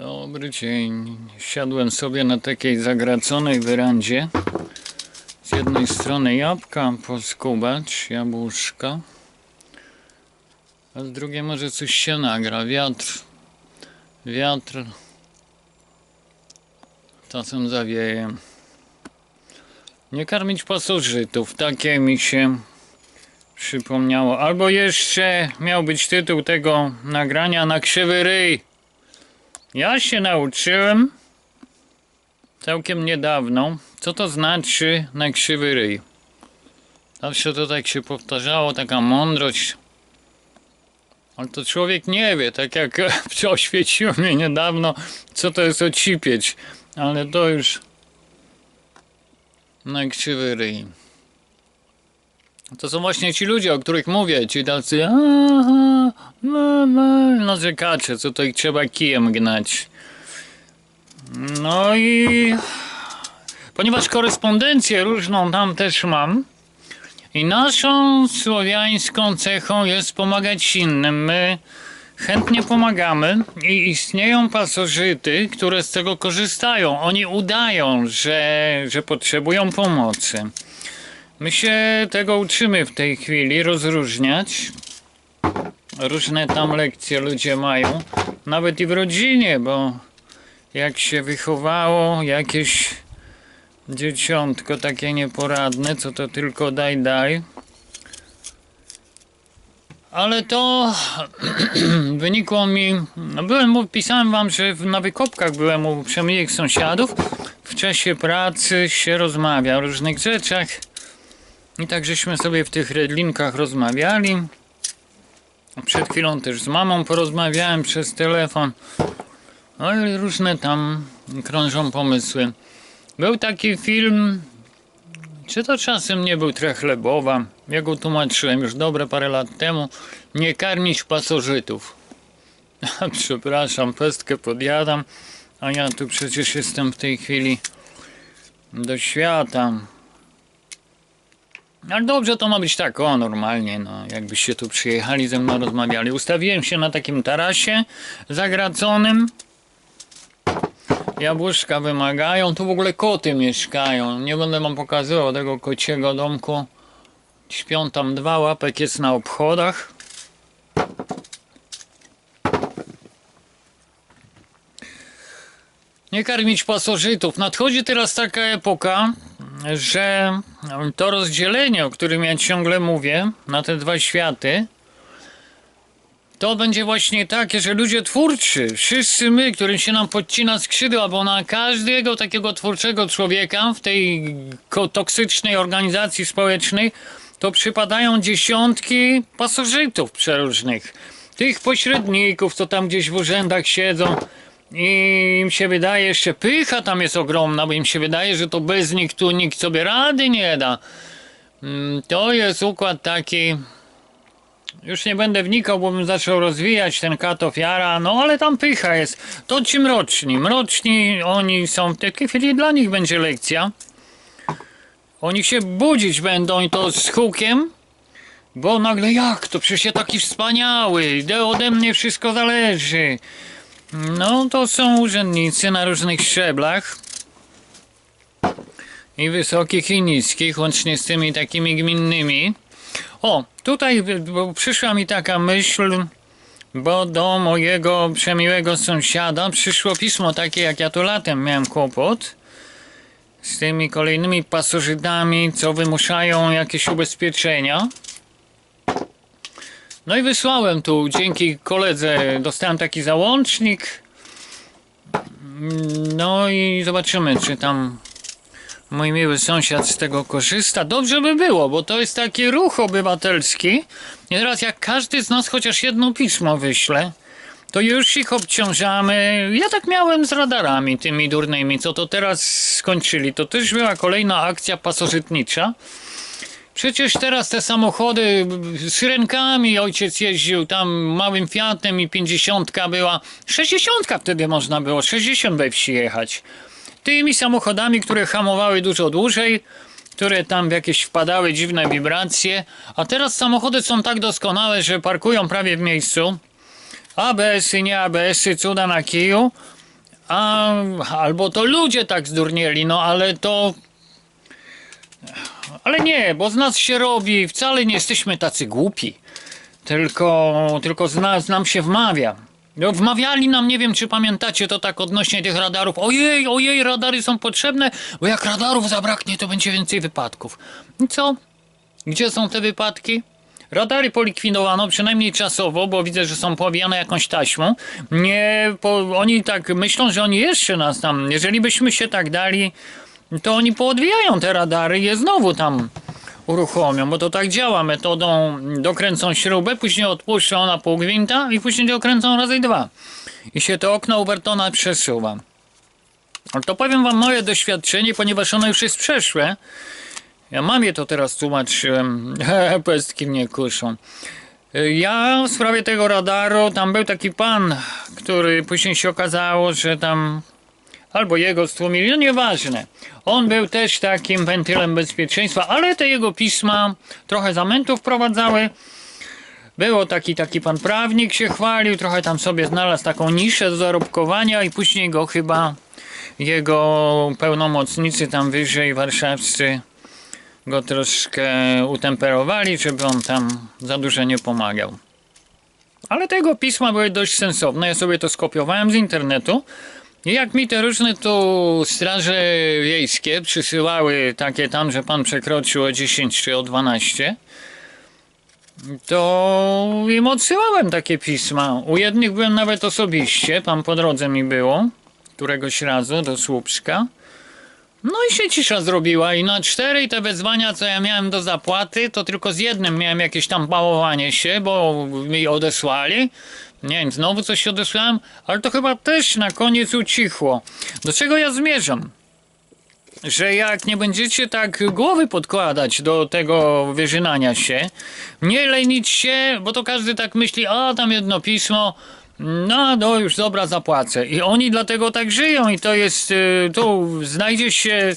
Dobry dzień. Siadłem sobie na takiej zagraconej werandzie. Z jednej strony jabłka poskubać, jabłuszka. A z drugiej może coś się nagra. Wiatr. Wiatr. Czasem zawieje. Nie karmić pasożytów. Takie mi się przypomniało. Albo jeszcze miał być tytuł tego nagrania na krzywy ryj. Ja się nauczyłem całkiem niedawno, co to znaczy na krzywy ryj. Zawsze to tak się powtarzało, taka mądrość. Ale to człowiek nie wie, tak jak oświeciło mnie niedawno, co to jest ocipieć. Ale to już na krzywy ryj. To są właśnie ci ludzie, o których mówię, ci tacy aha, no, no, narzekacze, co to ich trzeba kijem gnać. No i ponieważ korespondencję różną tam też mam i naszą słowiańską cechą jest pomagać innym. My chętnie pomagamy i istnieją pasożyty, które z tego korzystają. Oni udają, że, że potrzebują pomocy. My się tego uczymy w tej chwili, rozróżniać. Różne tam lekcje ludzie mają, nawet i w rodzinie, bo jak się wychowało jakieś dzieciątko takie nieporadne, co to tylko daj, daj. Ale to wynikło mi. no Byłem, pisałem wam, że na wykopkach byłem u sąsiadów. W czasie pracy się rozmawia o różnych rzeczach. I tak żeśmy sobie w tych redlinkach rozmawiali. Przed chwilą też z mamą porozmawiałem przez telefon. No i różne tam krążą pomysły. Był taki film, czy to czasem nie był Trechlebowa? Ja go tłumaczyłem już dobre parę lat temu. Nie karmić pasożytów. Przepraszam, pestkę podjadam, a ja tu przecież jestem w tej chwili do świata. Ale dobrze, to ma być tak, o, normalnie, no, jakbyście tu przyjechali ze mną rozmawiali. Ustawiłem się na takim tarasie zagraconym. Jabłuszka wymagają, tu w ogóle koty mieszkają. Nie będę wam pokazywał tego kociego domku. Śpią tam dwa, łapek jest na obchodach. Nie karmić pasożytów. Nadchodzi teraz taka epoka, że to rozdzielenie, o którym ja ciągle mówię, na te dwa światy, to będzie właśnie takie, że ludzie twórczy, wszyscy my, którym się nam podcina skrzydła, bo na każdego takiego twórczego człowieka w tej toksycznej organizacji społecznej to przypadają dziesiątki pasożytów przeróżnych. Tych pośredników, co tam gdzieś w urzędach siedzą i im się wydaje, jeszcze pycha tam jest ogromna, bo im się wydaje, że to bez nich tu nikt sobie rady nie da. Mm, To jest układ taki... Już nie będę wnikał, bo bym zaczął rozwijać ten kat ofiara, no ale tam pycha jest. To ci mroczni. Mroczni oni są w tej chwili dla nich będzie lekcja. Oni się budzić będą i to z hukiem, bo nagle jak to przecież ja taki wspaniały, de ode mnie wszystko zależy. No to są urzędnicy na różnych szczeblach. I wysokich i niskich, łącznie z tymi takimi gminnymi. O, tutaj przyszła mi taka myśl, bo do mojego przemiłego sąsiada przyszło pismo takie, jak ja tu latem miałem kłopot z tymi kolejnymi pasożytami, co wymuszają jakieś ubezpieczenia. No i wysłałem tu, dzięki koledze dostałem taki załącznik. No i zobaczymy, czy tam mój miły sąsiad z tego korzysta. Dobrze by było, bo to jest taki ruch obywatelski. I teraz jak każdy z nas chociaż jedno pismo wyśle, to już ich obciążamy. Ja tak miałem z radarami tymi durnymi, co to teraz skończyli. To też była kolejna akcja pasożytnicza. Przecież teraz te samochody z rynkami ojciec jeździł tam małym Fiatem i 50 była. 60 wtedy można było, 60 we wsi jechać. Tymi samochodami, które hamowały dużo dłużej, które tam w jakieś wpadały dziwne wibracje. A teraz samochody są tak doskonałe, że parkują prawie w miejscu. ABS-y, nie ABS-y, cuda na kiju. A, albo to ludzie tak zdurnieli, no ale to... Ale nie, bo z nas się robi, wcale nie jesteśmy tacy głupi. Tylko, tylko z nas nam się wmawia. No, wmawiali nam, nie wiem czy pamiętacie to tak odnośnie tych radarów. Ojej, ojej, radary są potrzebne, bo jak radarów zabraknie, to będzie więcej wypadków. I co? Gdzie są te wypadki? Radary polikwidowano, przynajmniej czasowo, bo widzę, że są powijane jakąś taśmą. Nie, po, oni tak myślą, że oni jeszcze nas tam, jeżeli byśmy się tak dali, to oni poodwijają te radary i je znowu tam uruchomią, bo to tak działa metodą dokręcą śrubę, później odpuszczą na pół gwinta i później dokręcą razy dwa. I się to okno Ubertona przesuwa. To powiem wam moje doświadczenie, ponieważ ono już jest przeszłe. Ja mamie to teraz tłumaczyłem. Pestki mnie kuszą. Ja w sprawie tego radaru, tam był taki pan, który później się okazało, że tam albo jego stłumili, no nieważne. On był też takim wentylem bezpieczeństwa, ale te jego pisma trochę zamętów wprowadzały. Było taki, taki pan prawnik się chwalił, trochę tam sobie znalazł taką niszę do zarobkowania i później go chyba jego pełnomocnicy tam wyżej warszawscy go troszkę utemperowali, żeby on tam za dużo nie pomagał. Ale tego pisma były dość sensowne. Ja sobie to skopiowałem z internetu. Jak mi te różne tu straże wiejskie przysyłały takie tam, że pan przekroczył o 10 czy o 12, to im odsyłałem takie pisma. U jednych byłem nawet osobiście, tam po drodze mi było, któregoś razu do Słupska. No i się cisza zrobiła i na czterej te wezwania, co ja miałem do zapłaty, to tylko z jednym miałem jakieś tam bałowanie się, bo mi odesłali. Nie wiem, znowu coś odesłałem, ale to chyba też na koniec ucichło. Do czego ja zmierzam? Że jak nie będziecie tak głowy podkładać do tego wyżynania się, nie lenić się, bo to każdy tak myśli, a tam jedno pismo, no, no już dobra, zapłacę. I oni dlatego tak żyją i to jest, y, tu znajdzie się,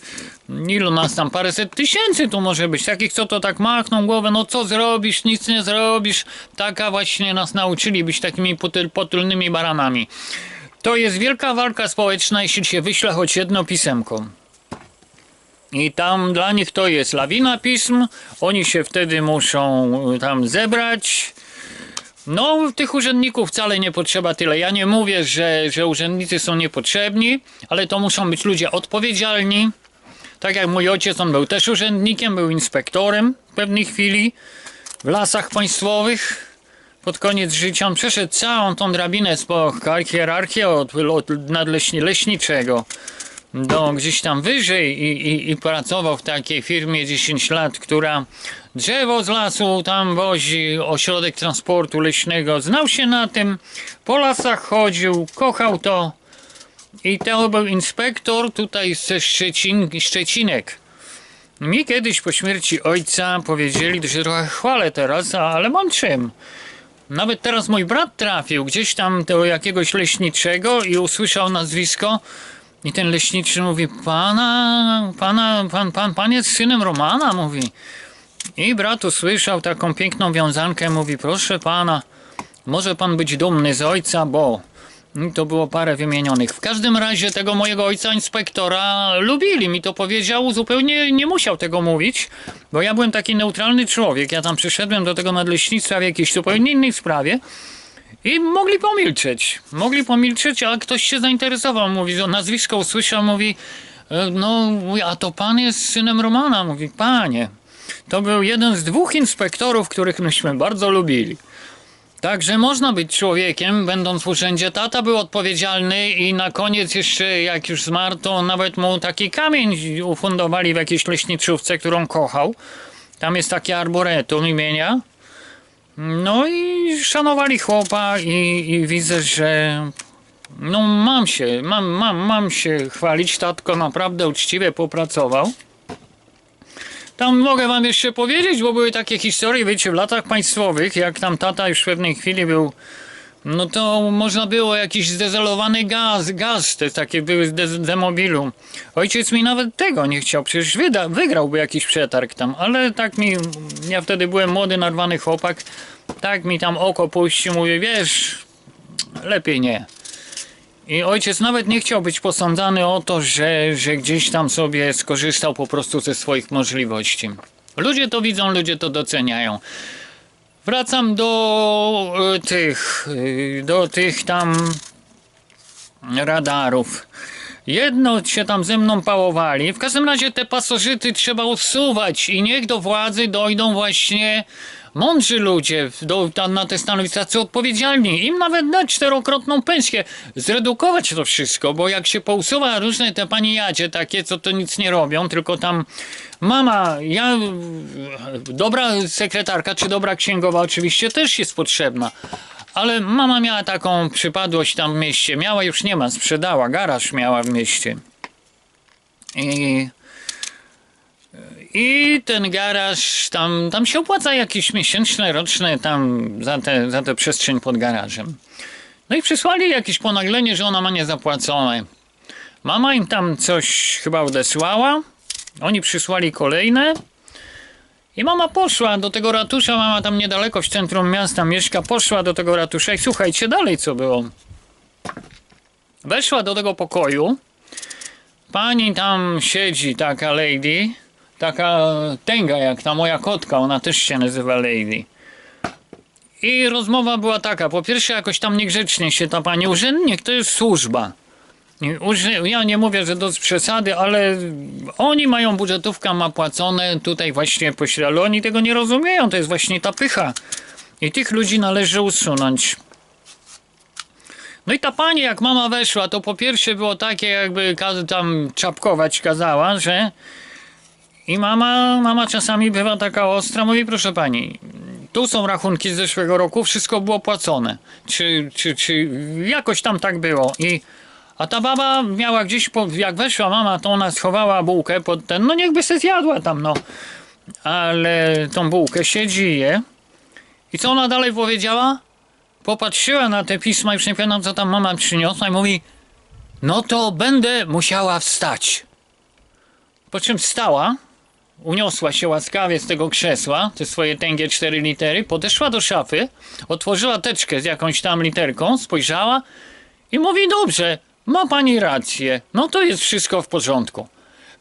ilu nas tam, paręset tysięcy tu może być, takich co to tak machną głowę, no co zrobisz, nic nie zrobisz. Taka właśnie nas nauczyli być takimi potyl, potulnymi baranami. To jest wielka walka społeczna, jeśli się wyśle choć jedno pisemko. I tam dla nich to jest lawina pism, oni się wtedy muszą y, tam zebrać, no, tych urzędników wcale nie potrzeba tyle. Ja nie mówię, że, że urzędnicy są niepotrzebni, ale to muszą być ludzie odpowiedzialni. Tak jak mój ojciec, on był też urzędnikiem, był inspektorem w pewnej chwili w lasach państwowych. Pod koniec życia on przeszedł całą tą drabinę po hierarchię od, od nadleśni, leśniczego do gdzieś tam wyżej i, i, i pracował w takiej firmie 10 lat, która drzewo z lasu tam wozi, ośrodek transportu leśnego. Znał się na tym, po lasach chodził, kochał to. I to był inspektor tutaj ze Szczecin, Szczecinek. Mi kiedyś po śmierci ojca powiedzieli, to się trochę chwalę teraz, ale mam czym. Nawet teraz mój brat trafił gdzieś tam do jakiegoś leśniczego i usłyszał nazwisko i ten leśniczy mówi, pana, pana, pan, pan, pan jest synem Romana, mówi. I brat usłyszał taką piękną wiązankę, mówi, proszę pana, może pan być dumny z ojca, bo I to było parę wymienionych. W każdym razie tego mojego ojca inspektora lubili. Mi to powiedział, zupełnie nie musiał tego mówić, bo ja byłem taki neutralny człowiek. Ja tam przyszedłem do tego nadleśnictwa w jakiejś zupełnie innej sprawie. I mogli pomilczeć. Mogli pomilczeć, ale ktoś się zainteresował. Mówi, że nazwisko usłyszał, mówi, e, no, a to pan jest synem Romana. Mówi, panie. To był jeden z dwóch inspektorów, których myśmy bardzo lubili. Także można być człowiekiem, będąc w urzędzie. Tata był odpowiedzialny i na koniec jeszcze, jak już zmarł, to nawet mu taki kamień ufundowali w jakiejś leśniczówce, którą kochał. Tam jest takie arboretum imienia. No i szanowali chłopa i, i widzę, że no mam się, mam, mam, mam się chwalić. Tatko naprawdę uczciwie popracował. Tam mogę wam jeszcze powiedzieć, bo były takie historie, wiecie, w latach państwowych, jak tam tata już w pewnej chwili był, no to można było jakiś zdezelowany gaz, gaz, te takie były z de- demobilu. Ojciec mi nawet tego nie chciał, przecież wyda, wygrałby jakiś przetarg tam, ale tak mi, ja wtedy byłem młody, narwany chłopak, tak mi tam oko puścił, mówię, wiesz, lepiej nie. I ojciec nawet nie chciał być posądzany o to, że, że gdzieś tam sobie skorzystał po prostu ze swoich możliwości. Ludzie to widzą, ludzie to doceniają. Wracam do e, tych, e, do tych tam radarów. Jedno się tam ze mną pałowali. W każdym razie te pasożyty trzeba usuwać i niech do władzy dojdą właśnie mądrzy ludzie do, na te stanowiska, co odpowiedzialni. Im nawet dać czterokrotną pensję. Zredukować to wszystko, bo jak się pousuwa różne te panijacie takie, co to nic nie robią, tylko tam mama, ja, dobra sekretarka czy dobra księgowa oczywiście też jest potrzebna. Ale mama miała taką przypadłość tam w mieście. Miała, już nie ma, sprzedała. Garaż miała w mieście. I, i ten garaż, tam, tam się opłaca jakieś miesięczne, roczne tam za tę za przestrzeń pod garażem. No i przysłali jakieś ponaglenie, że ona ma niezapłacone. Mama im tam coś chyba odesłała. Oni przysłali kolejne. I mama poszła do tego ratusza, mama tam niedaleko w centrum miasta mieszka, poszła do tego ratusza i słuchajcie dalej co było. Weszła do tego pokoju. Pani tam siedzi, taka lady, taka tęga jak ta moja kotka, ona też się nazywa lady. I rozmowa była taka, po pierwsze jakoś tam niegrzecznie się ta pani urzędnik, to jest służba. Ja nie mówię, że z przesady, ale oni mają budżetówka ma płacone tutaj właśnie pośrednio, ale oni tego nie rozumieją, to jest właśnie ta pycha. I tych ludzi należy usunąć. No i ta pani, jak mama weszła, to po pierwsze było takie, jakby tam czapkować kazała, że i mama, mama czasami bywa taka ostra, mówi proszę pani, tu są rachunki z zeszłego roku, wszystko było płacone. Czy, czy, czy jakoś tam tak było. I, a ta baba miała gdzieś, po, jak weszła mama, to ona schowała bułkę pod ten, no niechby se zjadła tam, no. Ale tą bułkę siedzi je. I co ona dalej powiedziała? Popatrzyła na te pisma i pamiętam, co tam mama przyniosła i mówi, no to będę musiała wstać. Po czym wstała, uniosła się łaskawie z tego krzesła, te swoje tęgie cztery litery, podeszła do szafy, otworzyła teczkę z jakąś tam literką, spojrzała i mówi, dobrze, ma pani rację, no to jest wszystko w porządku.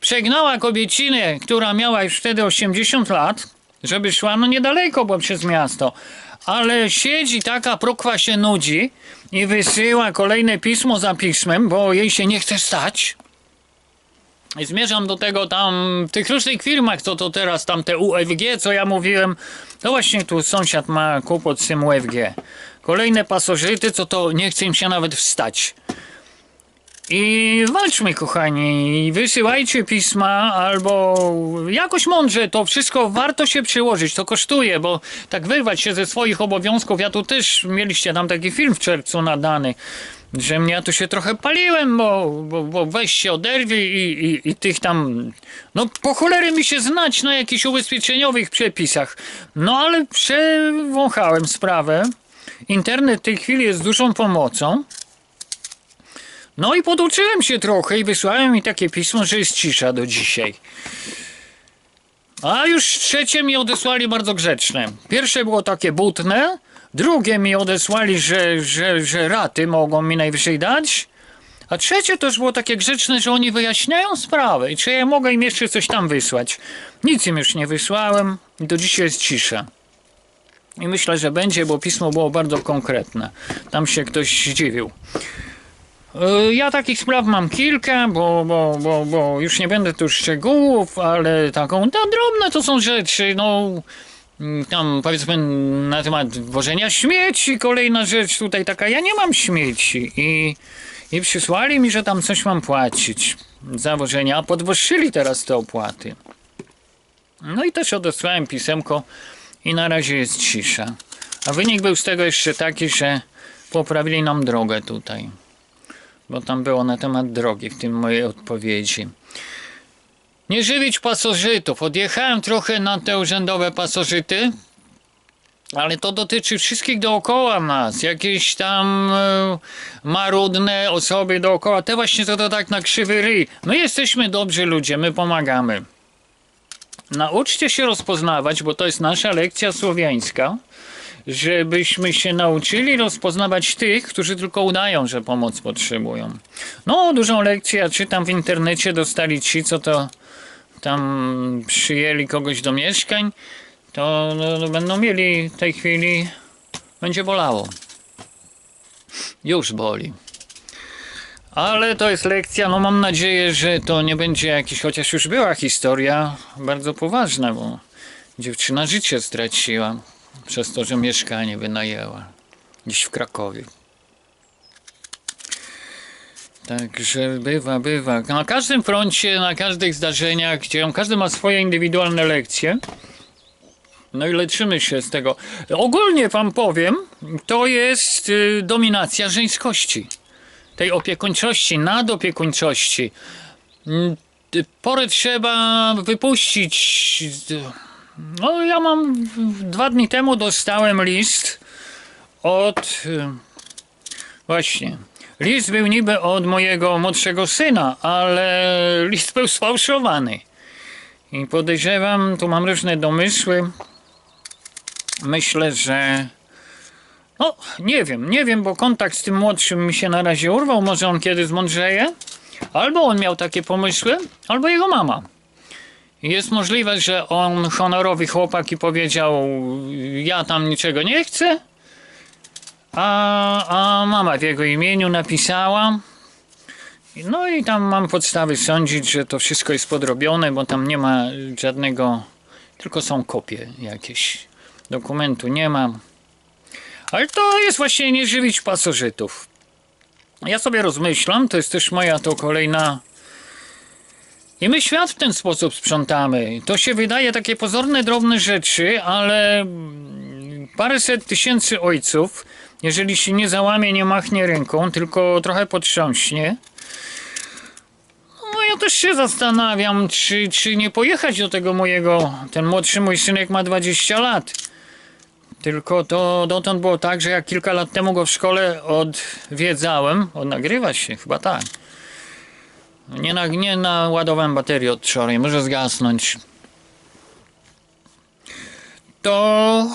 Przegnała kobiecinę, która miała już wtedy 80 lat, żeby szła no niedaleko, bo przez miasto. Ale siedzi taka, prokwa się nudzi i wysyła kolejne pismo za pismem, bo jej się nie chce stać. Zmierzam do tego tam, w tych różnych firmach, co to teraz, tam te UFG, co ja mówiłem, to właśnie tu sąsiad ma kłopot z tym UFG. Kolejne pasożyty, co to nie chce im się nawet wstać. I walczmy, kochani, i wysyłajcie pisma, albo jakoś mądrze, to wszystko warto się przyłożyć, to kosztuje, bo tak wyrwać się ze swoich obowiązków, ja tu też, mieliście tam taki film w czerwcu nadany, ja tu się trochę paliłem, bo, bo, bo weź się oderwij i, i, i tych tam, no po cholery mi się znać na jakichś ubezpieczeniowych przepisach. No ale przewąchałem sprawę. Internet w tej chwili jest dużą pomocą. No i poduczyłem się trochę i wysłałem mi takie pismo, że jest cisza do dzisiaj. A już trzecie mi odesłali bardzo grzeczne. Pierwsze było takie butne, drugie mi odesłali, że, że, że raty mogą mi najwyżej dać, a trzecie też było takie grzeczne, że oni wyjaśniają sprawę i czy ja mogę im jeszcze coś tam wysłać. Nic im już nie wysłałem i do dzisiaj jest cisza. I myślę, że będzie, bo pismo było bardzo konkretne. Tam się ktoś zdziwił. E, Ja takich spraw mam kilka, bo, bo, bo, bo już nie będę tu szczegółów, ale taką, no, drobne to są rzeczy, no tam powiedzmy na temat wożenia śmieci, kolejna rzecz tutaj taka, ja nie mam śmieci i, i przysłali mi, że tam coś mam płacić za wożenie, a podwyższyli teraz te opłaty. No i też odesłałem pisemko i na razie jest cisza. A wynik był z tego jeszcze taki, że poprawili nam drogę tutaj bo tam było na temat drogi w tym mojej odpowiedzi. Nie żywić pasożytów. Odjechałem trochę na te urzędowe pasożyty, ale to dotyczy wszystkich dookoła nas. Jakieś tam e, marudne osoby dookoła. Te właśnie to, to tak na krzywy ryj. My jesteśmy dobrzy ludzie, my pomagamy. Nauczcie się rozpoznawać, bo to jest nasza lekcja słowiańska, żebyśmy się nauczyli rozpoznawać tych, którzy tylko udają, że pomoc potrzebują. No, dużą lekcję ja czytam w internecie, dostali ci, co to tam przyjęli kogoś do mieszkań, to no, no, będą mieli w tej chwili, będzie bolało. Już boli. Ale to jest lekcja, no mam nadzieję, że to nie będzie jakiś, chociaż już była historia bardzo poważna, bo dziewczyna życie straciła przez to, że mieszkanie wynajęła gdzieś w Krakowie. Także bywa, bywa. Na każdym froncie, na każdych zdarzeniach, gdzie każdy ma swoje indywidualne lekcje. No i leczymy się z tego. Ogólnie wam powiem, to jest y, dominacja żeńskości. Tej opiekuńczości, nadopiekuńczości. Mm, Porę trzeba wypuścić. No, ja mam dwa dni temu dostałem list od. y, Właśnie. List był niby od mojego młodszego syna, ale list był sfałszowany. I podejrzewam, tu mam różne domysły. Myślę, że. No, nie wiem, nie wiem, bo kontakt z tym młodszym mi się na razie urwał. Może on kiedy zmądrzeje? Albo on miał takie pomysły, albo jego mama. Jest możliwe, że on honorowy chłopak i powiedział: Ja tam niczego nie chcę. A, a mama w jego imieniu napisała. No i tam mam podstawy sądzić, że to wszystko jest podrobione, bo tam nie ma żadnego, tylko są kopie jakieś. Dokumentu nie ma. Ale to jest właśnie nie żywić pasożytów. Ja sobie rozmyślam, to jest też moja to kolejna. I my świat w ten sposób sprzątamy. To się wydaje takie pozorne, drobne rzeczy, ale paręset tysięcy ojców, jeżeli się nie załamie, nie machnie ręką, tylko trochę potrząśnie. No ja też się zastanawiam, czy, czy nie pojechać do tego mojego, ten młodszy mój synek ma 20 lat. Tylko to dotąd było tak, że jak kilka lat temu go w szkole odwiedzałem, on nagrywa się, chyba tak. Nie, na, nie naładowałem baterii od wczoraj, może zgasnąć. To.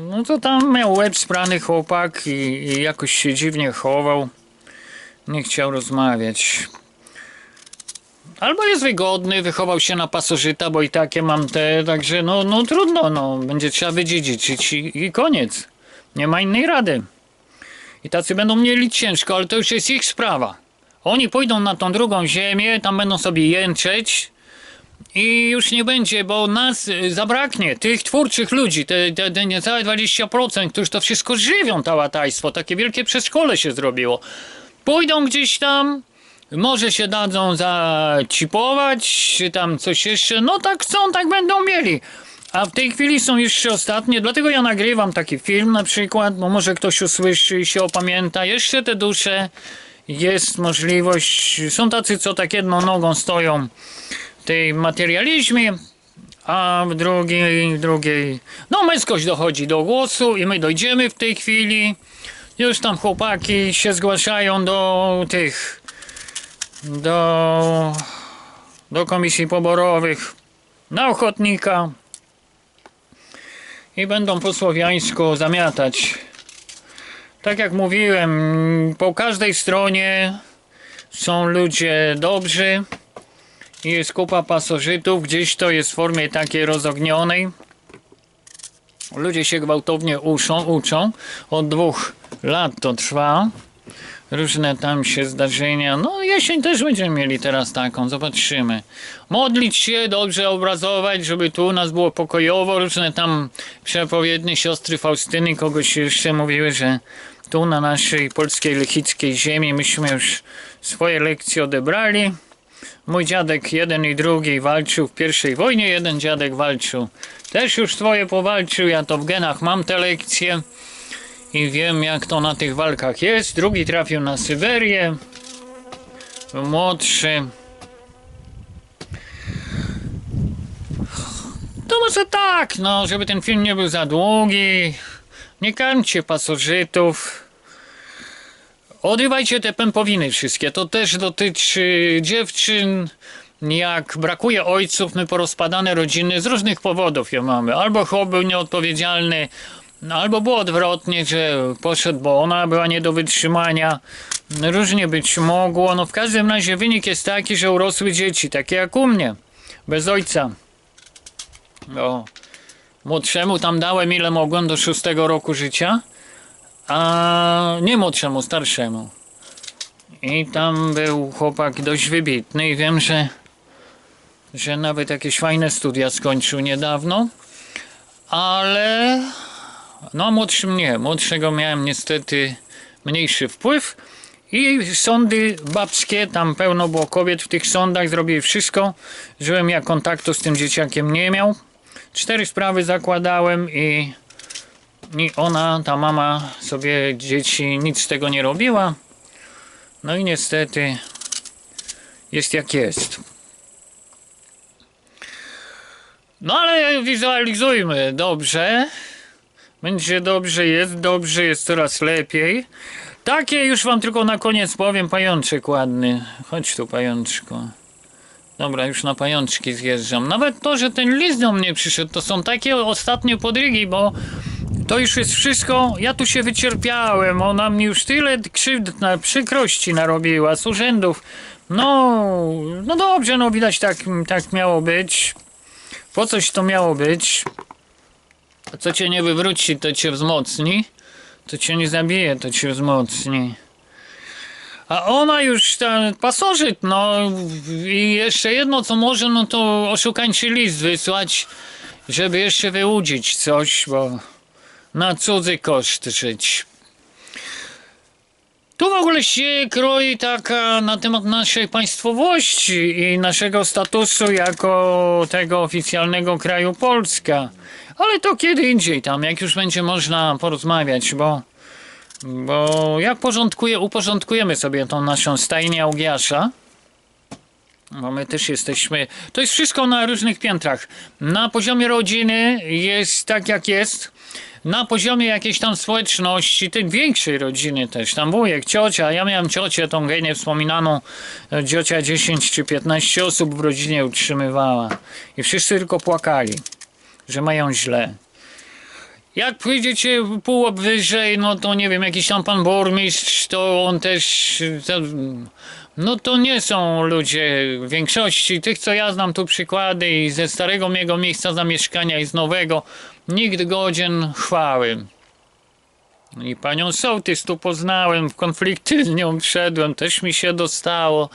No to tam miał łeb sprany chłopak i, i jakoś się dziwnie chował. Nie chciał rozmawiać. Albo jest wygodny, wychował się na pasożyta, bo i takie mam te, także no, no trudno, no, będzie trzeba wydziedziczyć i, i koniec. Nie ma innej rady. I tacy będą mieli ciężko, ale to już jest ich sprawa. Oni pójdą na tą drugą ziemię, tam będą sobie jęczeć i już nie będzie, bo nas y, zabraknie, tych twórczych ludzi, te, te, te niecałe 20%, którzy to wszystko żywią, to łatajstwo, takie wielkie przedszkole się zrobiło. Pójdą gdzieś tam, może się dadzą zacipować, czy tam coś jeszcze, no tak chcą, tak będą mieli. A w tej chwili są jeszcze ostatnie, dlatego ja nagrywam taki film na przykład, bo może ktoś usłyszy i się opamięta. Jeszcze te dusze, jest możliwość, są tacy, co tak jedną nogą stoją tej materializmie, a w drugiej, w drugiej, no męskość dochodzi do głosu i my dojdziemy w tej chwili. Już tam chłopaki się zgłaszają do tych, do, do komisji poborowych, na ochotnika i będą po słowiańsku zamiatać. Tak jak mówiłem, po każdej stronie są ludzie dobrzy jest kupa pasożytów, gdzieś to jest w formie takiej rozognionej. Ludzie się gwałtownie uczą, uczą. Od dwóch lat to trwa. Różne tam się zdarzenia. No jesień też będziemy mieli teraz taką, zobaczymy. Modlić się, dobrze obrazować, żeby tu u nas było pokojowo. Różne tam przepowiednie siostry Faustyny kogoś jeszcze mówiły, że tu na naszej polskiej lechickiej ziemi myśmy już swoje lekcje odebrali. Mój dziadek jeden i drugi walczył w pierwszej wojnie, jeden dziadek walczył. Też już swoje powalczył, ja to w genach mam te lekcje i wiem jak to na tych walkach jest. Drugi trafił na Syberię, młodszy. To może tak, no, żeby ten film nie był za długi. Nie karmcie pasożytów. Odrywajcie te pępowiny wszystkie. To też dotyczy dziewczyn. Jak brakuje ojców, my porozpadane rodziny z różnych powodów je mamy. Albo chłop był nieodpowiedzialny, albo było odwrotnie, że poszedł, bo ona była nie do wytrzymania. Różnie być mogło. No w każdym razie wynik jest taki, że urosły dzieci, takie jak u mnie. Bez ojca. No. Młodszemu tam dałem ile mogłem do szóstego roku życia, a nie młodszemu, starszemu. I tam był chłopak dość wybitny i wiem, że, że nawet jakieś fajne studia skończył niedawno. Ale no młodszym nie. Młodszego miałem niestety mniejszy wpływ. I sądy babskie, tam pełno było kobiet w tych sądach, zrobiły wszystko, żebym ja kontaktu z tym dzieciakiem nie miał. Cztery sprawy zakładałem i, i ona, ta mama sobie dzieci nic z tego nie robiła. No i niestety jest jak jest. No ale wizualizujmy dobrze. Będzie dobrze, jest dobrze, jest coraz lepiej. Takie już wam tylko na koniec powiem, pajączek ładny. Chodź tu, pajączku. Dobra, już na pajączki zjeżdżam. Nawet to, że ten list do mnie przyszedł, to są takie ostatnie podrygi, bo to już jest wszystko. Ja tu się wycierpiałem. Ona mi już tyle krzywd, na przykrości narobiła z urzędów. No, no dobrze, no widać tak, tak miało być. Po coś to miało być. Co cię nie wywróci, to cię wzmocni. To cię nie zabije, to cię wzmocni. A ona już ten pasożyt, no i jeszcze jedno co może, no to oszukańczy list wysłać, żeby jeszcze wyłudzić coś, bo na cudzy koszt żyć. Tu w ogóle się kroi taka na temat naszej państwowości i naszego statusu jako tego oficjalnego kraju Polska. Ale to kiedy indziej tam, jak już będzie można porozmawiać, bo, bo jak porządkuje, uporządkujemy sobie tą naszą stajnię Augiasza, bo my też jesteśmy. To jest wszystko na różnych piętrach. Na poziomie rodziny jest tak jak jest. Na poziomie jakiejś tam społeczności, tej większej rodziny też, tam wujek, ciocia, ja miałem ciocię, tą gejnie wspominaną, ciocia 10 czy 15 osób w rodzinie utrzymywała i wszyscy tylko płakali, że mają źle. Jak pójdziecie pół wyżej, no to nie wiem, jakiś tam pan burmistrz, to on też. No to nie są ludzie w większości. Tych, co ja znam tu przykłady i ze starego mego miejsca zamieszkania i z nowego, nikt godzien chwały. I panią sołtys tu poznałem, w konflikty z nią wszedłem, też mi się dostało.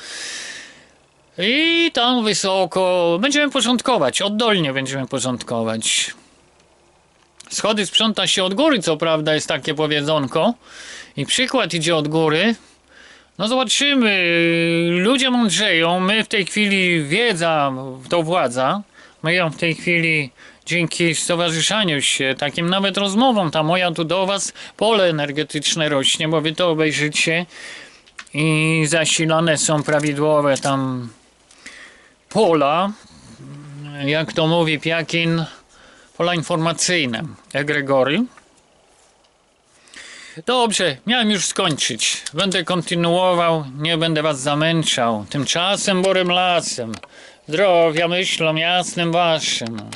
I tam wysoko będziemy porządkować, oddolnie będziemy porządkować. Schody sprząta się od góry, co prawda jest takie powiedzonko. I przykład idzie od góry. No zobaczymy. Ludzie mądrzeją. My w tej chwili wiedza to władza. My ją w tej chwili dzięki stowarzyszaniu się, takim nawet rozmowom, ta moja tu do was pole energetyczne rośnie, bo wy to obejrzycie i zasilane są prawidłowe tam pola, jak to mówi Piakin, pola informacyjne, egregory. Dobrze, miałem już skończyć. Będę kontynuował, nie będę was zamęczał. Tymczasem borem lasem. Zdrowia myślom jasnym waszym.